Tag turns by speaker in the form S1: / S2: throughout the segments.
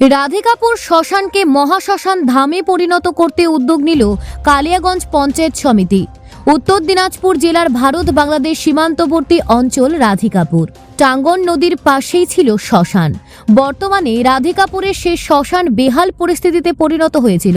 S1: রাধিকাপুর শ্মশানকে মহাশ্মশান ধামে পরিণত করতে উদ্যোগ নিল কালিয়াগঞ্জ পঞ্চায়েত সমিতি। উত্তর দিনাজপুর জেলার ভারত বাংলাদেশ সীমান্তবর্তী অঞ্চল রাধিকাপুর। টাঙ্গন নদীর পাশেই ছিল শ্মশান। বর্তমানে রাধিকাপুরের সে শ্মশান বেহাল পরিস্থিতিতে পরিণত হয়েছিল।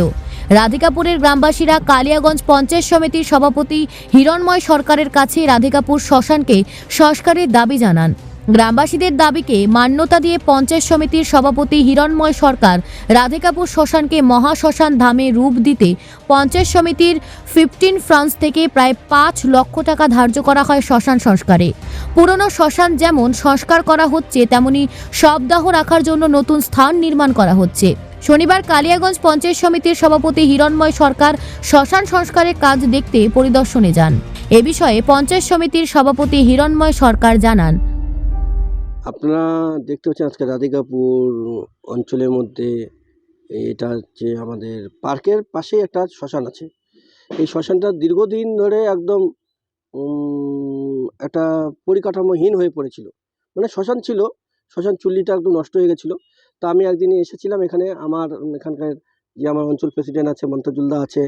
S1: রাধিকাপুরের গ্রামবাসীরা কালিয়াগঞ্জ পঞ্চায়েত সমিতির সভাপতি হিরণময় সরকারের কাছে রাধিকাপুর শ্মশানকে সংস্কারের দাবি জানান। গ্রামবাসীদের দাবিকে মান্যতা দিয়ে পঞ্চায়েত সমিতির সভাপতি হিরণময় সরকার রাধিকাপুর শ্মশানকে মহাশ্মশান ধামে রূপ দিতে পঞ্চায়েত সমিতির ফিফটিন ফ্রান্স থেকে প্রায় পাঁচ লক্ষ টাকা ধার্য করা হয় শ্মশান সংস্কারে। পুরনো শ্মশান যেমন সংস্কার করা হচ্ছে, তেমনি শবদাহ রাখার জন্য নতুন স্থান নির্মাণ করা হচ্ছে। শনিবার কালিয়াগঞ্জ পঞ্চায়েত সমিতির সভাপতি হিরণময় সরকার শ্মশান সংস্কারের কাজ দেখতে পরিদর্শনে যান। এ বিষয়ে পঞ্চায়েত সমিতির সভাপতি হিরণময় সরকার জানান।
S2: আপনারা দেখতে পাচ্ছেন আজকে রাধিকাপুর অঞ্চলের মধ্যে এটা হচ্ছে আমাদের পার্কের পাশেই একটা শ্মশান আছে। এই শ্মশানটা দীর্ঘদিন ধরে একদম একটা পরিকাঠামোহীন হয়ে পড়েছিল। মানে শ্মশান ছিল, শ্মশান চুল্লিটা একদম নষ্ট হয়ে গেছিল। তো আমি একদিন এসেছিলাম এখানে, আমার এখানকার যে আমার অঞ্চল প্রেসিডেন্ট আছে মন্তজুলদা আছে,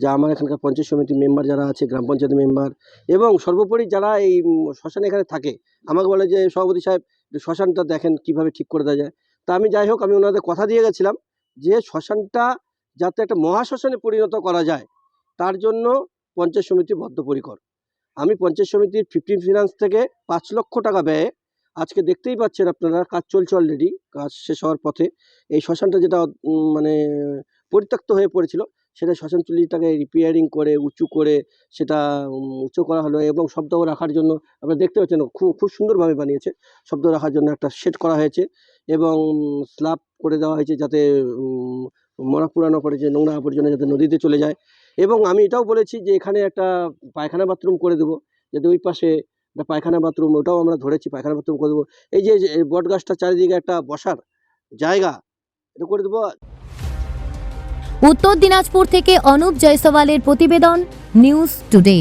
S2: যা আমার এখানকার পঞ্চায়েত সমিতির মেম্বার যারা আছে, গ্রাম পঞ্চায়েত মেম্বার, এবং সর্বোপরি যারা এই শ্মশানে এখানে থাকে, আমাকে বলে যে সভাপতি সাহেব শ্মশানটা দেখেন কীভাবে ঠিক করে দেওয়া যায়। তা আমি যাই হোক, আমি ওনাদের কথা দিয়ে গেছিলাম যে শ্মশানটা যাতে একটা মহাশ্মশানে পরিণত করা যায়, তার জন্য পঞ্চায়েত সমিতি বদ্ধপরিকর। আমি পঞ্চায়েত সমিতির ফিফটিন ফিনান্স থেকে পাঁচ লক্ষ টাকা ব্যয়ে, আজকে দেখতেই পাচ্ছেন আপনারা, কাজ চলছে অলরেডি কাজ শেষ হওয়ার পথে। এই শ্মশানটা যেটা মানে পরিত্যক্ত হয়ে পড়েছিল সেটা শ্মশান চুল্লিটাকে রিপেয়ারিং করে, উঁচু করে সেটা উঁচু করা হলো এবং শব্দ রাখার জন্য আপনারা দেখতে পাচ্ছেন খুব খুব সুন্দরভাবে বানিয়েছে। শব্দ রাখার জন্য একটা সেট করা হয়েছে এবং স্ল্যাব করে দেওয়া হয়েছে যাতে মরা পুরানো পড়ে যে নোংরা আবর্জনা যাতে নদীতে চলে যায়। এবং আমি এটাও বলেছি যে এখানে একটা পায়খানা বাথরুম করে দেবো। যাতে ওই পাশে একটা পায়খানা বাথরুম ওটাও আমরা ধরেছি, পায়খানা বাথরুম করে দেবো। এই যে বট গাছটা চারিদিকে একটা বসার জায়গা, এটা করে দেবো।
S1: উত্তর দিনাজপুর থেকে অনুপ জয়সওয়ালের প্রতিবেদন নিউজ টুডে।